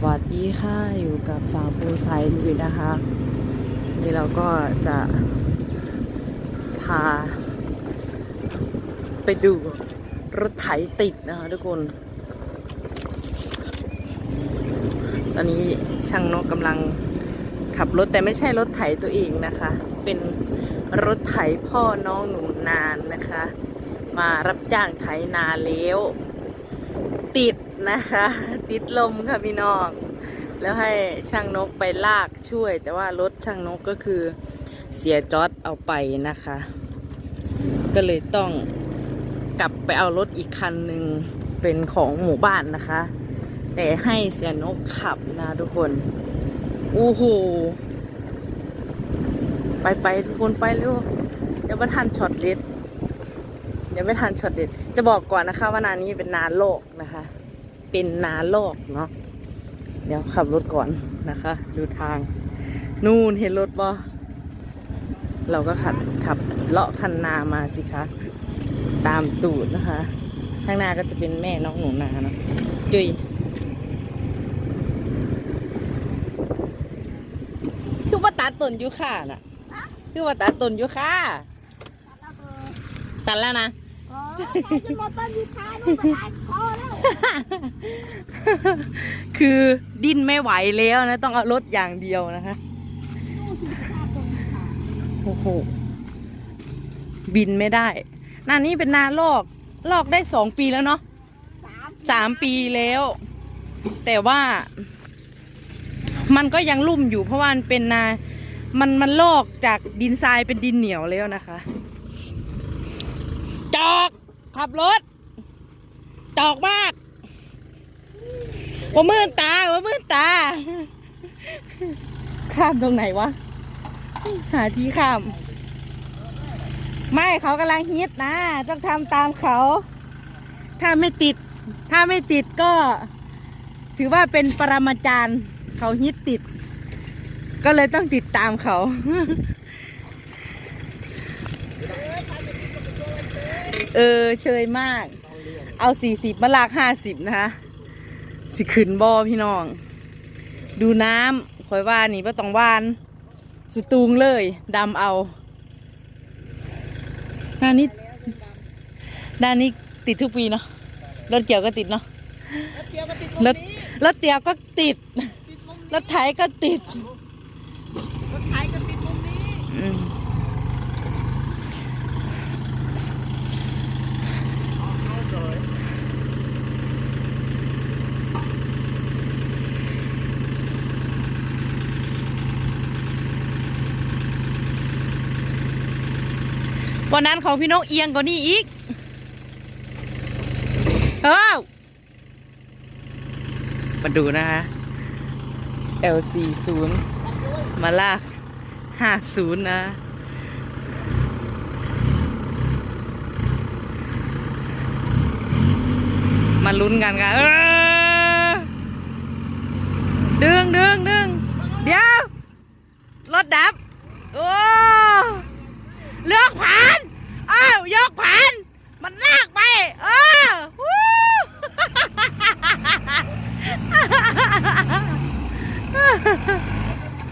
สวัสดีค่ะอยู่กับสาวปูไซลุยนะคะ นี่เราก็จะพา ไปดูรถไถติดนะคะทุกคน ตอนนี้ช่างนกกำลังขับรถแต่ไม่ใช่รถไถตัวเองนะคะ เป็นรถไถพ่อน้องหนูนานนะคะ มารับจ้างไถนาแล้ว ติด นะคะ ติดลมค่ะพี่น้อง แล้วให้ช่างนกไปลากช่วย แต่ว่ารถช่างนกก็คือเสียจอดเอาไปนะคะ ก็เลยต้องกลับไปเอารถอีกคันหนึ่งเป็นของหมู่บ้านนะคะ แต่ให้เสียนกขับนะทุกคนอู้หูไปไปทุกคนไปเร็วเดี๋ยวไม่ทันช็อตเด็ดเดี๋ยวไม่ทันช็อตเด็ดจะบอกก่อนนะคะว่านานี้เป็นนานโลกนะคะ เป็นนาโลกเนาะเดี๋ยวขับรถก่อนนะคะ ดูทาง นู่นเห็นรถบ่เราก็ขับขับเลาะคันนามาสิคะ ตามตูดนะคะ ข้างหน้าก็จะเป็นแม่น้องหนูนาเนาะจุยคือว่าตัดต้นยูค่าน่ะ คือว่าตัดต้นยูค่าตัดแล้วนะ อ๋อใส่จนหมดต้นยูคานู่นไปได้พอแล้วคือดิ้นไม่ไหวแล้วนะ ต้องเอารถอย่างเดียวนะคะโอ้โหบินไม่ได้นานี้เป็นนาลอก ลอกได้สองปีแล้วเนาะสามปีแล้ว แต่ว่า มันก็ยังลุ่มอยู่เพราะว่ามันเป็นนา มันมันลอกจากดินทรายเป็นดินเหนียวแล้วนะคะ ขับรถ จอกมากว่ามืดตาว่ามืดตา ข้ามตรงไหนวะ หาที่ข้าม ไม่เขากำลังฮิตนะ ต้องทำตามเขา ถ้าไม่ติด ถ้าไม่ติดก็ ถือว่าเป็นปรมาจารย์ เขาฮิตติด ก็เลยต้องติดตามเขา เออเชยมาก เอาสี่สิบมาลากห้าสิบนะคะ สิขึ้นบอพี่น้อง ดูน้ำคอยว่านี่ว่าต้องวาน สตูงเลยดำเอาด้านนี้ด้านนี้ติดทุกปีเนาะรถเกี่ยวก็ติดเนาะรถเกียวก็ติดรถรถเตียวก็ติดติดมุมรถไถก็ติด รถไถก็ติดมุมนี้ อืม วันนั้นของพี่นกเอียงกว่านี้อีกเอ้ามาดูนะคะ L40 มาลาก 50 นะมาลุ้นกันกันเออดึงดึงดึงเดี๋ยว รถดับ โอ้เลือกผ่าน อ้าวยกผ่าน มันลากไป เออวู้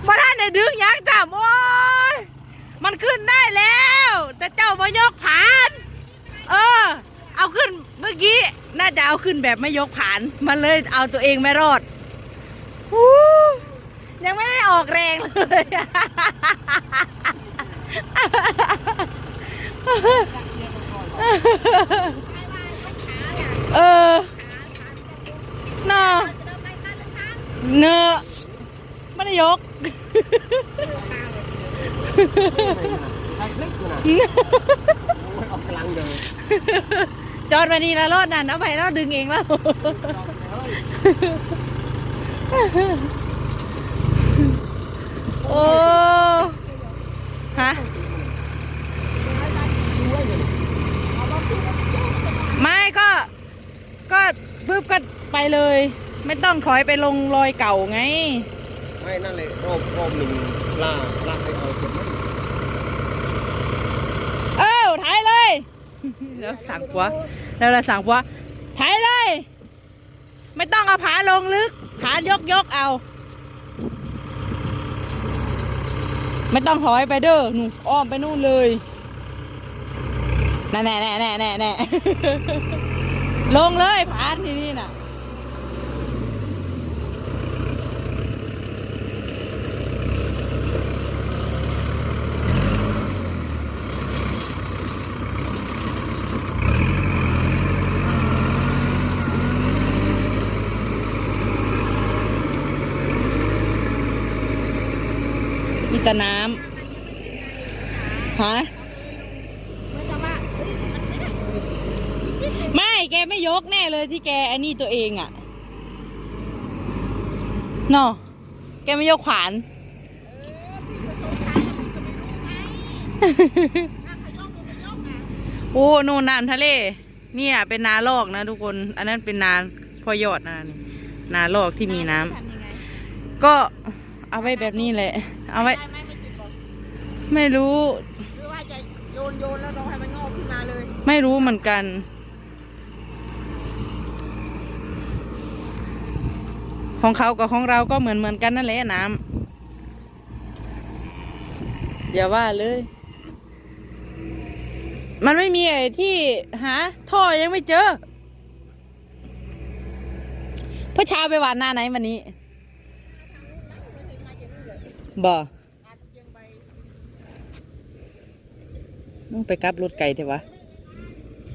มาได้ในดึงยักจับโอ้ยมันขึ้นได้แล้ว แต่เจ้ามายกผ่าน เออ เอาขึ้นเมื่อกี้ น่าจะเอาขึ้นแบบไม่ยกผ่าน มันเลยเอาตัวเองไม่รอดยังไม่ได้ออกแรงเลยเออเนาะ เนอะไม่ได้ยกทางคลิกอยู่นะโอ้ยออกกำลังเลยจอดมานี่แล้วรถนั่นเอาไปแล้วดึงเองแล้วโอ้ฮะไม่ก็ ก็ปึ๊บก็ไปเลย ไม่ต้องถอยไปลงรอยเก่าไง ไม่นั่นเลยรอบรอบหนึ่งล่าล่าให้เอาเก็บไว้เอ้าถ่ายเลย แล้วสั่งปัวแล้วเราสั่งปัวถ่ายเลย ไม่ต้องเอาผาลงลึกขายกยกเอา ไม่ต้องถอยไปเด้อหนูอ้อมไปนู่นเลยแน่แน่แน่แน่แน่แน่ลงเลยผ่านที่นี่น่ะ มีแต่น้ำฮะมันจะว่าเฮ้ยมันไม่ได้ไม่แกไม่ยกแน่เลยที่แกไอ้นี่ตัวเองอะเนาะแกไม่ยกขวานโอ้โน่นน้ำทะเล เนี่ย เป็นนาลอกนะทุกคน อันนั้นเป็นนาพอยอดนะนี่นาลอกที่มีน้ำทำยังไงก็ เอาไว้แบบนี้แหละ เอาไว้ ได้ไหมไม่ติดบอกไม่รู้ หรือว่าจะโยนโยนแล้วรอให้มันงอกขึ้นมาเลย ไม่รู้เหมือนกัน ของเขากับของเราก็เหมือนเหมือนกันนั่นแหละน้ำอย่าว่าเลย มันไม่มีไอ้ที่หาท่อยังไม่เจอพ่อเช้าไปหวานหน้าไหนวันนี้ บ่อาจจะเพียงใบมึงไปกลับรถไก่เถอะวะ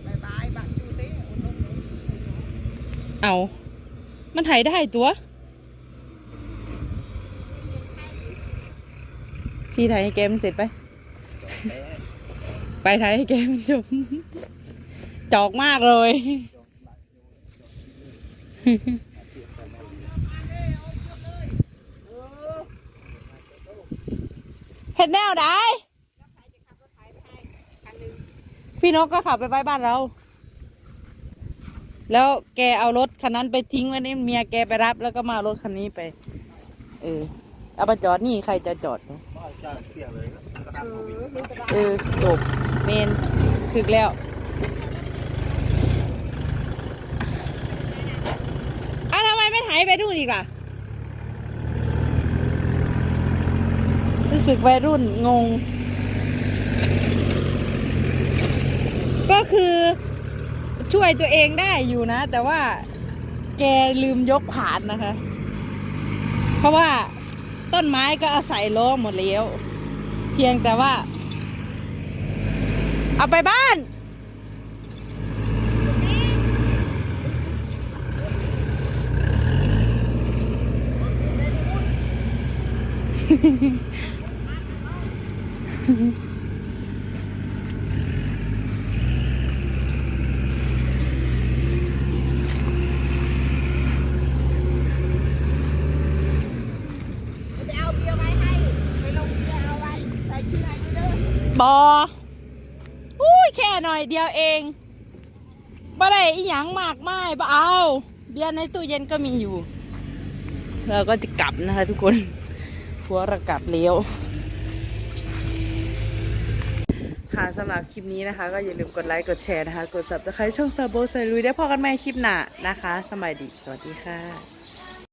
ใบใบายบางจูเต้อุดมเลยเอา มันถ่ายได้ตัว พี่ถ่ายให้แกมันเสร็จไป ไปถ่ายให้แกมันจบจอกมากเลย เห็ดแนวได้แล้วใครจะขับรถไถไปให้คันพี่นกก็ขับไปไว้บ้านเรา แล้วแกเอารถคันนั้นไปทิ้งไว้นี่เมียแกไปรับแล้วก็มาเอารถคันนี้ไป เออ เอาไปจอดนี่ใครจะจอดเนอะเออจบเมนถึกแล้วอ้าวทำไมไม่ถ่ายไปดูอีกล่ะ สึกวัยรุ่นงง ก็คือช่วยตัวเองได้อยู่นะ แต่ว่าแกลืมยกผานนะคะ เพราะว่าต้นไม้ก็อาศัยล้อหมดแล้ว เพียงแต่ว่า เอาไปบ้านเบียร์ไว้ให้ไปลงเบียร์เอาไว้ใส่ชื่อได้เลยบออุ้ยแค่หน่อยเดียวเองบ่ได้อีหยังมากมายบ่เอา เบียร์ในตู้เย็นก็มีอยู่ เราก็จะกลับนะคะทุกคน หัวเรากลับเลี้ยว ค่ะสำหรับคลิปนี้นะคะ ก็อย่าลืมกดไลค์กดแชร์นะคะ กด subscribe ช่องซาโบใส่ลุยได้พอกันใหม่คลิปหน้านะคะ สมัยดี สวัสดีค่ะ